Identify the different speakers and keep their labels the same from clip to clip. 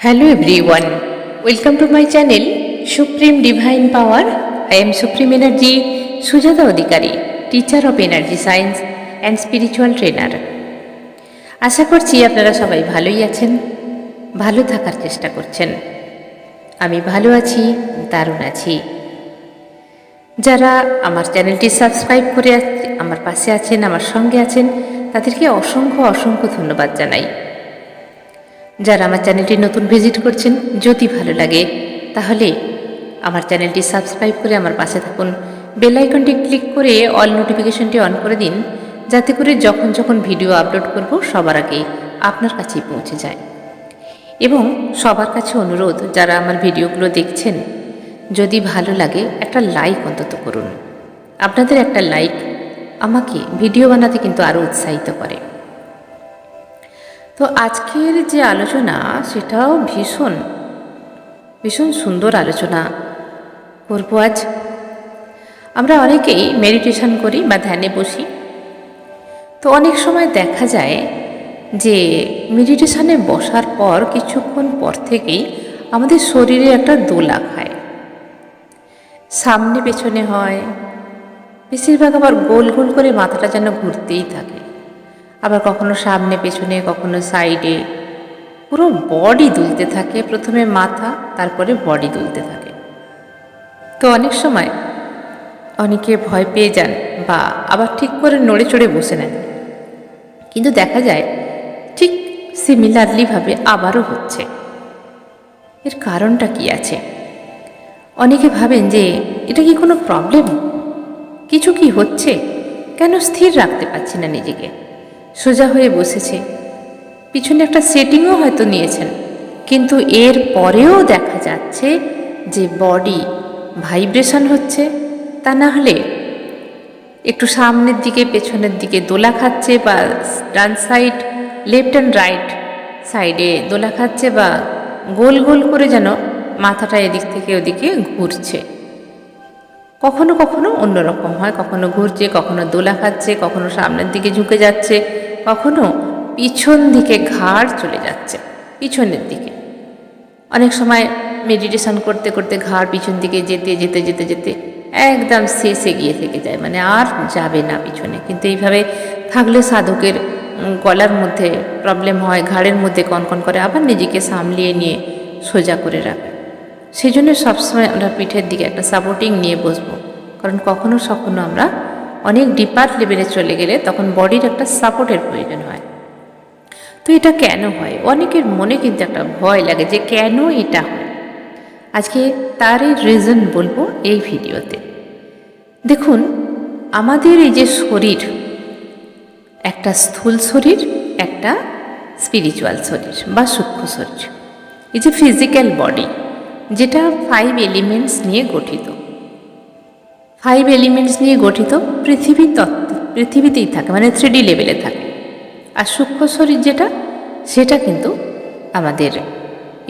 Speaker 1: Hello everyone, welcome to my channel Supreme Divine Power. I am Supreme Energy Sujata Odhikari, teacher of energy science and spiritual trainer. আশা করছি আপনারা সবাই ভালোই আছেন ভালো থাকার চেষ্টা করছেন আমি ভালো আছি দারুণ আছি যারা আমার চ্যানেলটি সাবস্ক্রাইব করে আমার পাশে আছেন আমার সঙ্গে আছেন তাদেরকে অসংখ্য অসংখ্য ধন্যবাদ জানাই যারা আমার চ্যানেলটি নতুন ভিজিট করছেন, যদি ভালো লাগে, তাহলে আমার চ্যানেলটি সাবস্ক্রাইব করে আমার পাশে থাকুন। বেল আইকনটি ক্লিক করে অল নোটিফিকেশনটি অন করে দিন, যাতে করে যখন যখন ভিডিও আপলোড করব, সবার আগে আপনার কাছেই পৌঁছে যায়। এবং সবার কাছে অনুরোধ, যারা আমার ভিডিওগুলো দেখছেন, যদি ভালো লাগে, একটা লাইক অন্তত করুন। আপনাদের একটা লাইক আমাকে ভিডিও বানাতে কিন্তু আরও উৎসাহিত করে। তো আজকের যে আলোচনা, সেটাও ভীষণ ভীষণ সুন্দর আলোচনা করব আজ। আমরা অনেকেই মেডিটেশন করি বা ধ্যানে বসি। তো অনেক সময় দেখা যায় যে মেডিটেশনে বসার পর, কিছুক্ষণ পর থেকেই আমাদের শরীরে একটা দোলা খায়। সামনে পেছনে হয়, বেশিরভাগ আবার গোল গোল করে মাথাটা যেন ঘুরতেই থাকে। আবার কখনো সামনে, পেছনে, কখনো সাইডে পুরো বডি দুলতে থাকে, প্রথমে মাথা, তারপরে বডি দুলতে থাকে। তো অনেক সময় অনেকে ভয় পেয়ে যান বা আবার ঠিক করে নড়ে চড়ে বসে নেন। কিন্তু দেখা যায় ঠিক সিমিলারলিভাবে আবারও হচ্ছে। এর কারণটা কি আছে? অনেকে ভাবেন যে, এটা কি কোনো প্রবলেম কিছু কি হচ্ছে? কেন স্থির রাখতে পারছি না নিজেকে? সোজা হয়ে বসেছে। পিছনে একটা সেটিংও হয়তো নিয়েছেন, কিন্তু এর পরেও দেখা যাচ্ছে যে বডি ভাইব্রেশন হচ্ছে। তা না হলে একটু সামনের দিকে, পেছনের দিকে দোলা খাচ্ছে বা ডান সাইড লেফট অ্যান্ড রাইট সাইডে দোলা খাচ্ছে বা গোল গোল করে যেন মাথাটা এদিক থেকে ওদিকে ঘুরছে। কখনো কখনো অন্যরকম হয়, কখনো ঘুরছে, কখনো দোলা খাচ্ছে, কখনো সামনের দিকে ঝুঁকে যাচ্ছে। কখনো পিছন দিকে ঘাড় চলে যাচ্ছে, পিছনের দিকে। অনেক সময় মেডিটেশন করতে করতে ঘাড় পিছন দিকে যেতে যেতে যেতে যেতে একদম শেষে গিয়ে থেকে যায় মানে আর যাবে না পিছনে। কিন্তু এইভাবে থাকলে সাধকের গলার মধ্যে প্রবলেম হয়, ঘাড়ের মধ্যে কনকন করে, আবার নিজেকে সামলিয়ে নিয়ে সোজা করে রাখে। সেই জন্য সবসময় আমরা পিঠের দিকে একটা সাপোর্টিং নিয়ে বসবো। কারণ কখনো কখনো আমরা অনেক ডিপার লেভেলে চলে গেলে তখন বডির একটা সাপোর্টের প্রয়োজন হয়। তো এটা কেন হয়? অনেকের মনে কিন্তু একটা ভয় লাগে যে কেন এটা হয়? আজকে তারই রিজন বলব এই ভিডিওতে। দেখুন, আমাদের এই যে শরীর, একটা স্থূল শরীর, একটা স্পিরিচুয়াল শরীর বা সূক্ষ্ম শরীর। এই যে ফিজিক্যাল বডি যেটা ফাইভ এলিমেন্টস নিয়ে গঠিত। ফাইভ এলিমেন্টস নিয়ে গঠিত পৃথিবী তত্ত্ব, পৃথিবীতেই থাকে মানে থ্রিডি লেভেলে থাকে। আর সূক্ষ্ম শরীর যেটা, সেটা কিন্তু আমাদের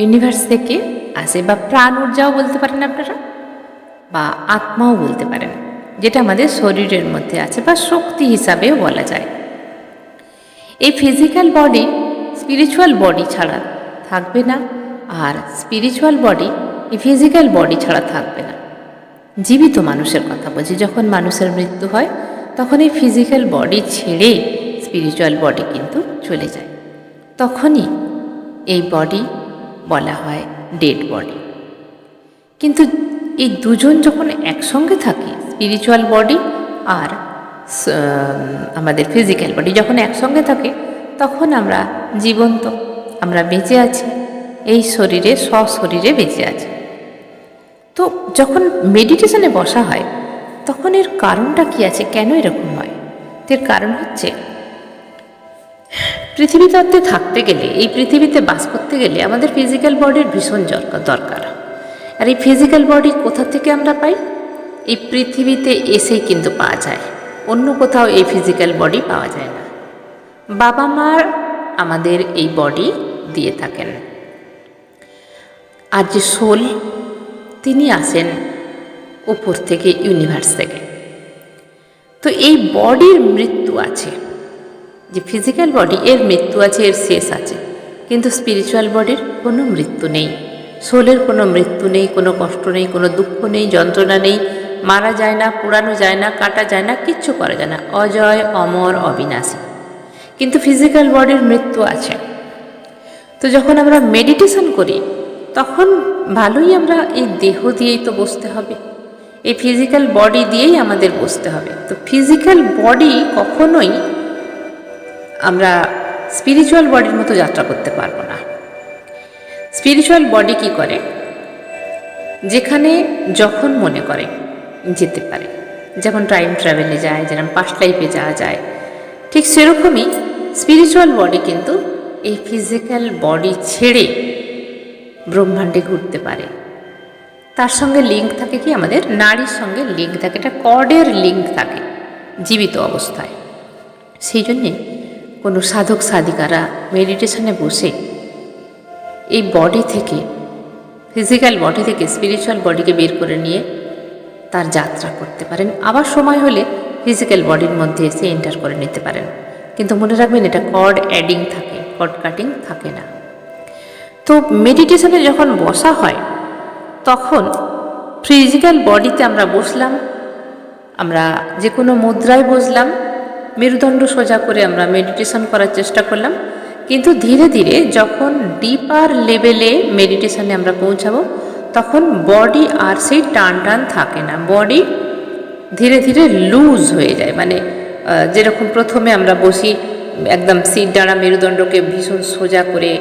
Speaker 1: ইউনিভার্স থেকে আসে, বা প্রাণ ঊর্জাও বলতে পারেন আপনারা, বা আত্মাও বলতে পারেন, যেটা আমাদের শরীরের মধ্যে আছে, বা শক্তি হিসাবেও বলা যায়। এই ফিজিক্যাল বডি স্পিরিচুয়াল বডি ছাড়া থাকবে না, আর স্পিরিচুয়াল বডি এই ফিজিক্যাল বডি ছাড়া থাকবে না। জীবিত মানুষের কথা বলছি। যখন মানুষের মৃত্যু হয়, তখন এই ফিজিক্যাল বডি ছেড়ে স্পিরিচুয়াল বডি কিন্তু চলে যায়। তখনই এই বডি বলা হয় ডেড বডি কিন্তু এই দুজন যখন একসঙ্গে থাকে স্পিরিচুয়াল বডি আর আমাদের ফিজিক্যাল বডি যখন একসঙ্গে থাকে, তখন আমরা জীবন্ত, আমরা বেঁচে আছি। এই শরীরে স্বশরীরে বেঁচে আছি। তো যখন মেডিটেশনে বসা হয়, তখন এর কারণটা কি আছে? কেন এরকম হয়? এর কারণ হচ্ছে পৃথিবী তত্ত্বে থাকতে গেলে, এই পৃথিবীতে বাস করতে গেলে আমাদের ফিজিক্যাল বডির ভীষণ দরকার। আর এই ফিজিক্যাল বডি কোথা থেকে আমরা পাই? এই পৃথিবীতে এসেই কিন্তু পাওয়া যায়। অন্য কোথাও এই ফিজিক্যাল বডি পাওয়া যায় না। বাবা মার আমাদের এই বডি দিয়ে থাকেন। আর যে সোল তিনি আসেন উপর থেকে ইউনিভার্স থেকে। তো এই বডির মৃত্যু আছে, যে ফিজিক্যাল বডি, এর মৃত্যু আছে, এর শেষ আছে। কিন্তু স্পিরিচুয়াল বডির কোনো মৃত্যু নেই। সোলের কোনো মৃত্যু নেই, কোনো কষ্ট নেই, কোনো দুঃখ নেই, যন্ত্রণা নেই, মারা যায় না পোড়ানো যায় না, কাটা যায় না, কিচ্ছু করা যায় না, অজয়, অমর, অবিনাশী। কিন্তু ফিজিক্যাল বডির মৃত্যু আছে। তো যখন আমরা মেডিটেশন করি তখন ভালোই আমরা এই দেহ দিয়েই তো বসতে হবে। এই ফিজিক্যাল বডি দিয়েই আমাদের বসতে হবে। তো ফিজিক্যাল বডি কখনোই আমরা স্পিরিচুয়াল বডির মতো যাত্রা করতে পারব না। স্পিরিচুয়াল বডি কি করে? যেখানে যখন মনে করে যেতে পারে। যেমন টাইম ট্রাভেলে যায়, যেরকম পাস্ট লাইফে যাওয়া যায়। ঠিক সেরকমই স্পিরিচুয়াল বডি কিন্তু এই ফিজিক্যাল বডি ছেড়ে ব্রহ্মাণ্ডে ঘুরতে পারে। তার সঙ্গে লিঙ্ক থাকে কি? আমাদের নারীর সঙ্গে লিঙ্ক থাকে। এটা কর্ডের লিঙ্ক থাকে, জীবিত অবস্থায়। সেই জন্যে কোনো সাধক, সাধিকারা মেডিটেশনে বসে এই বডি থেকে ফিজিক্যাল বডি থেকে স্পিরিচুয়াল বডিকে বের করে নিয়ে তার যাত্রা করতে পারেন। আবার সময় হলে ফিজিক্যাল বডির মধ্যে এসে এন্টার করে নিতে পারেন। কিন্তু মনে রাখবেন, এটা কর্ড অ্যাডিং থাকে কর্ড কাটিং থাকে না। তো মেডিটেশনে যখন বসা হয়, তখন ফিজিক্যাল বডিতে আমরা বসলাম, আমরা যে কোনো মুদ্রায় বসলাম, মেরুদণ্ড সোজা করে আমরা মেডিটেশন করার চেষ্টা করলাম। কিন্তু ধীরে ধীরে যখন ডিপার লেভেলে মেডিটেশনে আমরা পৌঁছাবো, তখন বডি আর সেই টান টান থাকে না। বডি ধীরে ধীরে লুজ হয়ে যায়। মানে যেরকম প্রথমে আমরা বসি, একদম সিট ডাঁড়া মেরুদণ্ডকে ভীষণ সোজা করে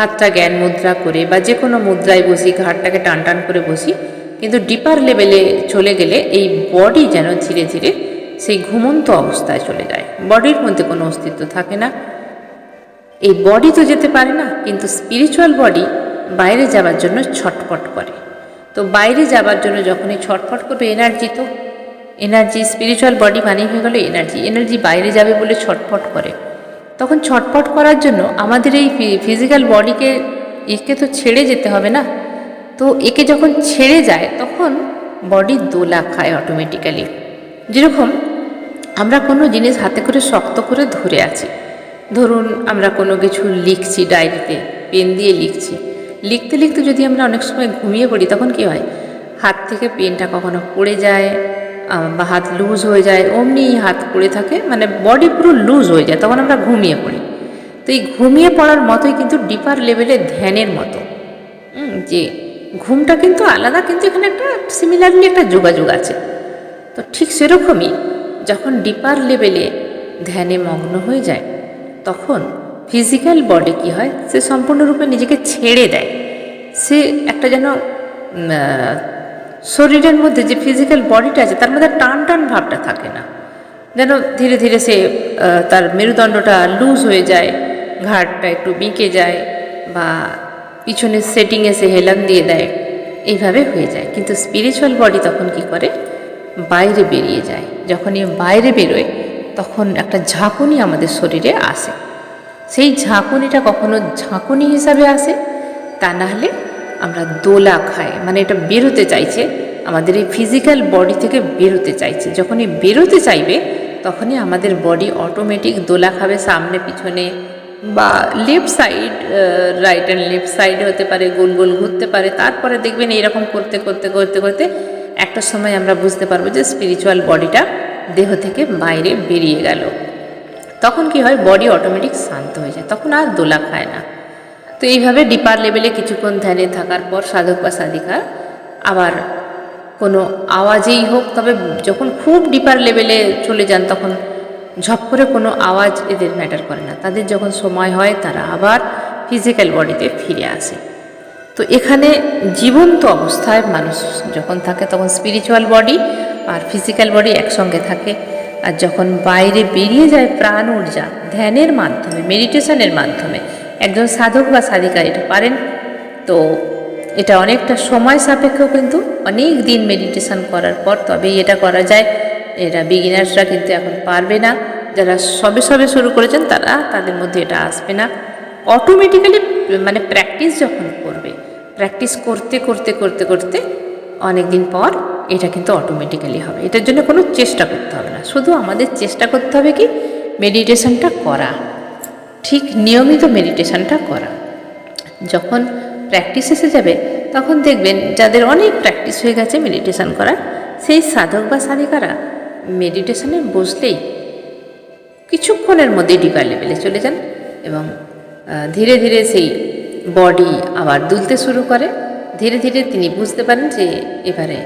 Speaker 1: হাতটা জ্ঞান মুদ্রা করে বা যে কোনো মুদ্রায় বসি ঘাটটাকে টান টান করে বসি, কিন্তু ডিপার লেভেলে চলে গেলে এই বডি যেন ধীরে ধীরে সেই ঘুমন্ত অবস্থায় চলে যায়। বডির মধ্যে কোনো অস্তিত্ব থাকে না। এই বডি তো যেতে পারে না, কিন্তু স্পিরিচুয়াল বডি বাইরে যাবার জন্য ছটফট করে। তো বাইরে যাবার জন্য যখনই ছটফট করবে এনার্জি তো। এনার্জি স্পিরিচুয়াল বডি মানেই হয়ে গেল এনার্জি এনার্জি বাইরে যাবে বলে ছটফট করে। তখন ছটফট করার জন্য আমাদের এই ফিজিক্যাল বডিকে একে তো ছেড়ে যেতে হবে না? তো একে যখন ছেড়ে যায়, তখন বডি দোলা খায় অটোমেটিক্যালি যেরকম আমরা কোনো জিনিস হাতে করে শক্ত করে ধরে আছি। ধরুন আমরা কোনো কিছু লিখছি ডায়েরিতে পেন দিয়ে লিখছি। লিখতে লিখতে যদি আমরা অনেক সময় ঘুমিয়ে পড়ি, তখন কি হয়? হাত থেকে পেনটা কখনো পড়ে যায় বা হাত লুজ হয়ে যায়, অমনি হাত পড়ে থাকে মানে বডি পুরো লুজ হয়ে যায়, তখন আমরা ঘুমিয়ে পড়ি। তো এই ঘুমিয়ে পড়ার মতোই কিন্তু ডিপার লেভেলে ধ্যানের মতো। যে ঘুমটা কিন্তু আলাদা, কিন্তু এখানে একটা সিমিলারলি একটা যোগাযোগ আছে। তো ঠিক সেরকমই যখন ডিপার লেভেলে ধ্যানে মগ্ন হয়ে যায়, তখন ফিজিক্যাল বডি কি হয়, সে সম্পূর্ণরূপে নিজেকে ছেড়ে দেয়। সে একটা যেন শরীরের মধ্যে যে ফিজিক্যাল বডিটা আছে, তার মধ্যে টান টান ভাবটা থাকে না। যেন ধীরে ধীরে সে তার মেরুদণ্ডটা লুজ হয়ে যায়, ঘাড়টা একটু বেঁকে যায় বা পিছনের সেটিংয়ে সে হেলান দিয়ে দেয়, এইভাবে হয়ে যায়। কিন্তু স্পিরিচুয়াল বডি তখন কি করে? বাইরে বেরিয়ে যায়। যখনই বাইরে বেরোয়, তখন একটা ঝাঁকুনি আমাদের শরীরে আসে। সেই ঝাঁকুনিটা কখনো ঝাঁকুনি হিসাবে আসে, তা না হলে আমরা দোলা খাই। মানে এটা বেরোতে চাইছে, আমাদের এই ফিজিক্যাল বডি থেকে বেরোতে চাইছে। যখনই বেরোতে চাইবে, তখনই আমাদের বডি অটোমেটিক দোলা খাবে সামনে, পিছনে বা left side right and left সাইডে হতে পারে, গোল গোল ঘুরতে পারে। তারপরে দেখবেন এইরকম করতে করতে করতে করতে একটা সময় আমরা বুঝতে পারব যে স্পিরিচুয়াল বডিটা দেহ থেকে বাইরে বেরিয়ে গেল। তখন কি হয়? বডি অটোমেটিক শান্ত হয়ে যায়। তখন আর দোলা খায় না। তো এইভাবে ডিপার লেভেলে কিছুক্ষণ ধ্যানে থাকার পর সাধক বা সাধিকা আবার কোনো আওয়াজেই হোক, তবে যখন খুব ডিপার লেভেলে চলে যান, তখন ঝপ করে কোনো আওয়াজ এদের ম্যাটার করে না। তাদের যখন সময় হয়, তারা আবার ফিজিক্যাল বডিতে ফিরে আসে। তো এখানে জীবন্ত অবস্থায় মানুষ যখন থাকে, তখন স্পিরিচুয়াল বডি আর ফিজিক্যাল বডি একসঙ্গে থাকে। আর যখন বাইরে বেরিয়ে যায় প্রাণ ঊর্জা, ধ্যানের মাধ্যমে মেডিটেশনের মাধ্যমে একজন সাধক বা সাধিকা এটা পারেন। তো এটা অনেকটা সময় সাপেক্ষ কিন্তু অনেক দিন মেডিটেশন করার পর তবেই এটা করা যায়। এরা বিগিনার্সরা কিন্তু এখন পারবে না। যারা সবে সবে শুরু করেছেন, তারা তাদের মধ্যে এটা আসবে না। অটোমেটিক্যালি মানে প্র্যাকটিস যখন করবে প্র্যাকটিস করতে করতে করতে করতে অনেক দিন পর এটা কিন্তু অটোমেটিক্যালি হবে। এটার জন্য কোনো চেষ্টা করতে হবে না। শুধু আমাদের চেষ্টা করতে হবে কি মেডিটেশনটা করা। ঠিক নিয়মিত মেডিটেশনটা করা। যখন প্র্যাকটিস এসে যাবে, তখন দেখবেন যাদের অনেক প্র্যাকটিস হয়ে গেছে মেডিটেশন করার, সেই সাধক বা সাধিকারা মেডিটেশনে বসলেই কিছুক্ষণের মধ্যে ডিপার লেভেলে চলে যান এবং ধীরে ধীরে সেই বডি আবার দুলতে শুরু করে। ধীরে ধীরে তিনি বুঝতে পারেন যে এবারে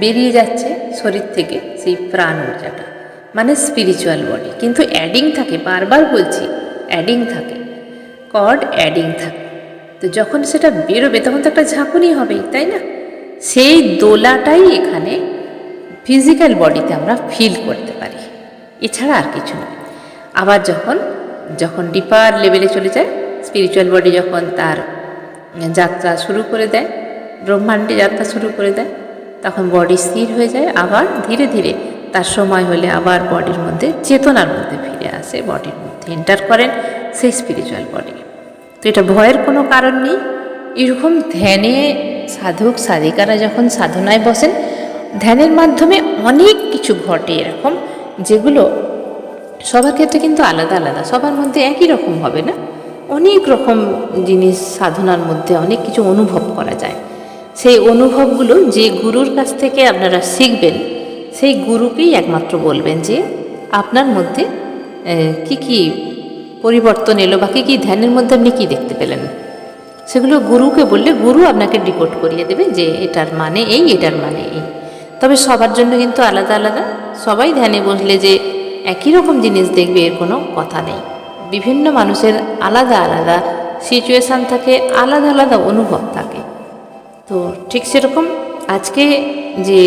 Speaker 1: বেরিয়ে যাচ্ছে শরীর থেকে সেই প্রাণ ঊর্জাটা মানে স্পিরিচুয়াল বডি কিন্তু অ্যাডিং থাকে, বারবার বলছি অ্যাডিং থাকে কড অ্যাডিং থাকে। তো যখন সেটা বেরোবে, তখন তো একটা ঝাঁকুনি হবেই তাই না? সেই দোলাটাই এখানে ফিজিক্যাল বডিতে আমরা ফিল করতে পারি। এছাড়া আর কিছু নয় আবার যখন যখন ডিপার লেভেলে চলে যায় স্পিরিচুয়াল বডি যখন তার যাত্রা শুরু করে দেয়, ব্রহ্মাণ্ডে যাত্রা শুরু করে দেয়, তখন বডি স্থির হয়ে যায়, আবার ধীরে ধীরে তার সময় হলে আবার বডির মধ্যে চেতনার মধ্যে ফিরে আসে বডির মধ্যে। এন্টার করেন, সেই স্পিরিচুয়াল বডি তো এটা ভয়ের কোনো কারণ নেই। এরকম ধ্যানে সাধক, সাধিকারা যখন সাধনায় বসেন, ধ্যানের মাধ্যমে অনেক কিছু ঘটে এরকম, যেগুলো সবার ক্ষেত্রে কিন্তু আলাদা আলাদা, সবার মধ্যে একই রকম হবে না? অনেক রকম জিনিস সাধনার মধ্যে অনেক কিছু অনুভব করা যায়। সেই অনুভবগুলো যে গুরুর কাছ থেকে আপনারা শিখবেন, সেই গুরুকেই একমাত্র বলবেন যে আপনার মধ্যে কি কি পরিবর্তন এলো বা কী কী ধ্যানের মধ্যে আপনি কী দেখতে পেলেন? সেগুলো গুরুকে বললে গুরু আপনাকে ডিকোড করিয়ে দেবে যে এটার মানে এই, এটার মানে এই। তবে সবার জন্য কিন্তু আলাদা আলাদা। সবাই ধ্যানে বসলে যে একই রকম জিনিস দেখবে, এর কোনো কথা নেই। বিভিন্ন মানুষের আলাদা আলাদা সিচুয়েশান থাকে, আলাদা আলাদা অনুভব থাকে। তো ঠিক সেরকম আজকে যে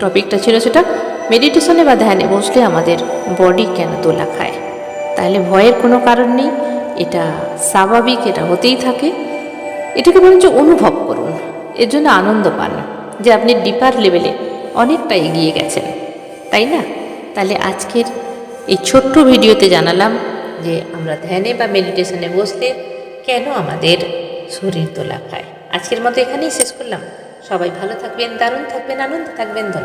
Speaker 1: টপিকটা ছিল সেটা মেডিটেশনে বা ধ্যানে বসলে আমাদের বডি কেন দোলা খায়? তাহলে ভয়ের কোনো কারণ নেই, এটা স্বাভাবিক, এটা হতেই থাকে। এটাকে বরঞ্চ অনুভব করুন, এর জন্য আনন্দ পান, যে আপনি ডিপার লেভেলে অনেকটা এগিয়ে গেছেন, তাই না? তাহলে আজকের এই ছোট্ট ভিডিওতে জানালাম যে আমরা ধ্যানে বা মেডিটেশনে বসলে কেন আমাদের শরীর তোলা খায়। আজকের মতো এখানেই শেষ করলাম। সবাই ভালো থাকবেন, দারুণ থাকবেন, আনন্দ থাকবেন, ধন্যবাদ।